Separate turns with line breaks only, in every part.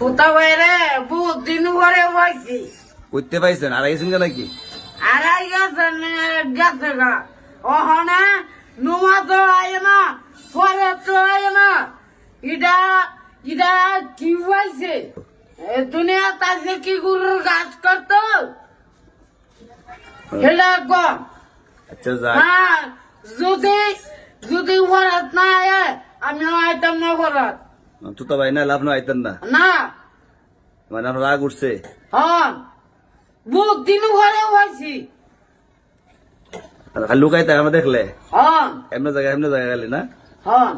বাইরে বহুত দিন
করতে পাইছেন আর কি
আড়াই গেছে গেছে গা। নুমা তো আয় না পরে তো আয় না। এটা এটা কি হয়েছে দুনিয়া তাকে কি গুরুর করতো? কম
আচ্ছা
হ্যাঁ যদি যদি ভরত না আয় আমি আইতাম না ভরত
তুতা ভাই না লাভ না আইতেন না।
না।
মানে আপনার রাগ উঠছে।
হ্যাঁ বহুত দিন ঘরে হয়েছি
খালি লুকাইতে আমরা দেখলে।
হ্যাঁ
এমনি জায়গা এমনি জায়গা গেলি না?
হ্যাঁ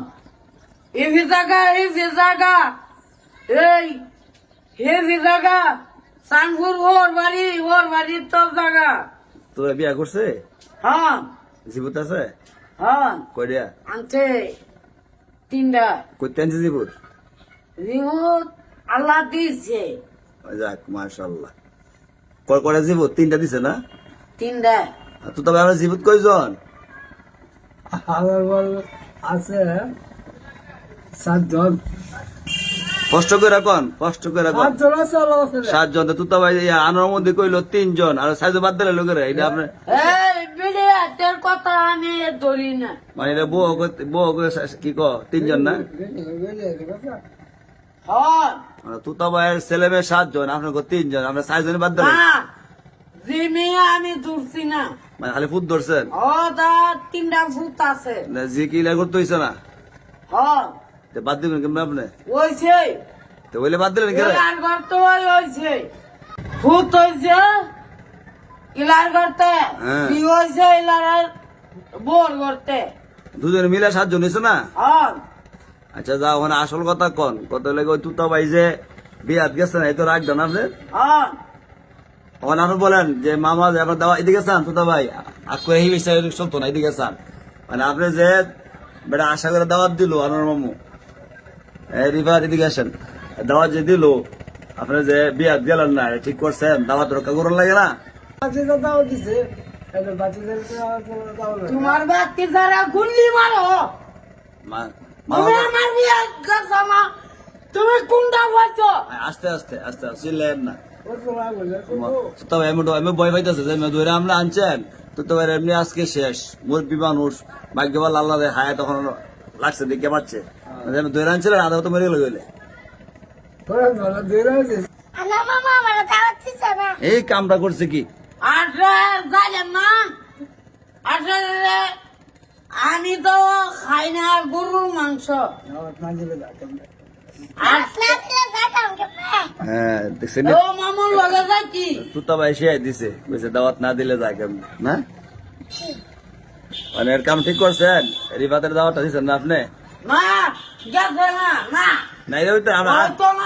এভি জায়গা এভি জায়গা এই হেভি জায়গা সানপুর ওর বাড়ি ওর বাড়ি তোর জায়গা।
তোর বিয়া করছে?
হ্যাঁ
জীবত আছে?
হ্যাঁ
কয়ডিয়া
আনছে তিনটা।
করতে আনছে জীবত?
রিমোট আল্লাহ দিয়েছে
যাক মাশাল্লাহ কয় কয়টা জীবত তিনটা দিছে না
তিনটা
তো তবে আমরা জীবত কয়জন
আমার বল আছে সাতজন
কষ্ট করে রাখন কষ্ট করে রাখন
সাতজন আছে আল্লাহ আছে
সাতজন তো তুতা ভাই আনোর মধ্যে কইলো তিনজন আর সাইজ বাদ দিলে লোকের এটা আপনার
এই কথা আমি ধরি না
মানে বউ বউ কি ক তিনজন না
হ্যাঁ
মানে তুতা ভাইয়ের ছেলে মেয়ে সাতজন আপনার কো তিনজন আমরা সাতজন বাদ
আমি ধরছি না।
মানে খালি ফুট ধরছেন?
ও তিনটা ভূত আছে।
না, জি কি হইছে না?
হ্যাঁ।
তো বাদ দিবেন কেমন আপনি?
ওইছে
তো বলে বাদ দিলেন কেন?
ইলার করতে ওই হয়েছে ভূত হয়েছে ইলার করতে
হ্যাঁ।
কি হয়েছে ইলার বোর করতে
দুজনে মিলে সাতজন হয়েছে না?
হ্যাঁ।
আচ্ছা যা ওখানে আসল কথা কন। কত লাগে ওই তুতা ভাই যে বিয়াত গেছে না এই তো রাখবেন আপনি
হ্যাঁ।
ওখানে আপনি বলেন যে মামা যে আপনার দাওয়া এদিকে চান তুতা ভাই। আকু এই বিষয়ে চলতো না এদিকে চান। মানে আপনি যে বেটা আশা করে দাওয়াত দিল আমার মামু। এই রিফাত এদিকে আসেন। দাওয়াত যে দিল আপনি যে বিয়াত গেলেন না ঠিক করছেন? দাওয়াত রক্ষা করুন লাগে না?
দিছে।
তোমার বাতি যারা গুল্লি মারো। আমার বিয়ে করছ না তুমি কোনটা বলছো
আস্তে আস্তে আস্তে আস্তে না। আমি আমি ভয় পাইতেছে যে ধরে আমরা আনছেন। তো এমনি আজকে শেষ। মুরব্বী মানুষ ভাগ্যবান আল্লাহ রে হায় তখন লাগছে দেখে পাচ্ছে। আমি ধরে আনছিলেন আধা তো মেরে গেলে
তোরা ভালো দূরে আছিস
আনা মামা আমার দাওয়াত দিছে না।
এই কামটা করছে কি?
আরে জানেন না? আসলে আমি তো খাই না গরুর মাংস।
দাওয়াত না। দিলে যাইতাম না।
আর
যাইতাম কেমনে
হ্যাঁ না দিলে যায় কেমন? না? মানে এর কাম ঠিক করছেন? রিফাতের দাওয়াতটা দিচ্ছেন না আপনি?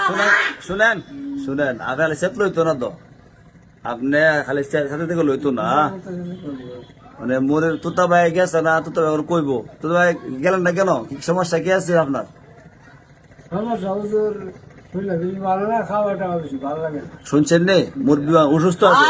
শুনেন শুনেন শুনেন আপনি খালি সেট লইতো না তো। আপনি খালি সাথে থেকে লইতো না। মানে মোরের তোতা ভাই গেছে না তোতা ভাই ওর কইব। তোতা ভাই গেলেন না কেন? কি সমস্যা? কি আছে আপনার?
শুনছেন মোর না
মুরগি অসুস্থ আছে।